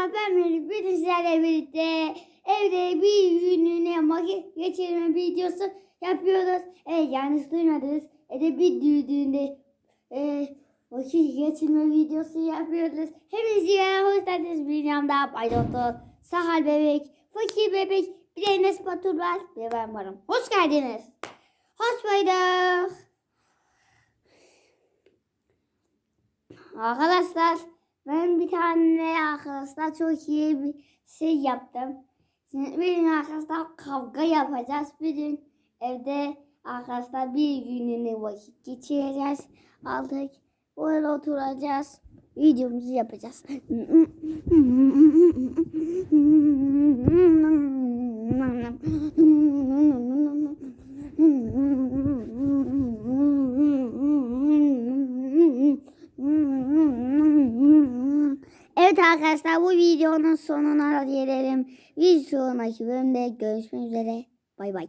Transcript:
Arkadaşlar ben Melih. Bugün sizlerle birlikte evde bir günlüğüne vakit geçirme videosu yapıyoruz. Evet yanlış duymadınız. Evde bir düğünde e, vakit geçirme videosu yapıyoruz. Hepinize hoş geldiniz. Bir yanımda Bay Doktor, Sahal Bebek, Fakir Bebek, bir de Enes Batur var ve ben varım. Hoş geldiniz. Hoş bulduk. Arkadaşlar ben bir tane arkadaşlar çok iyi bir şey yaptım. Şimdi bir gün arkadaşlar kavga yapacağız. Bir gün evde arkadaşlar bir gününü vakit geçireceğiz. Aldık. Böyle oturacağız. Videomuzu yapacağız. Evet arkadaşlar bu videonun sonuna gelelim. Bir sonraki bölümde görüşmek üzere. Bay bay.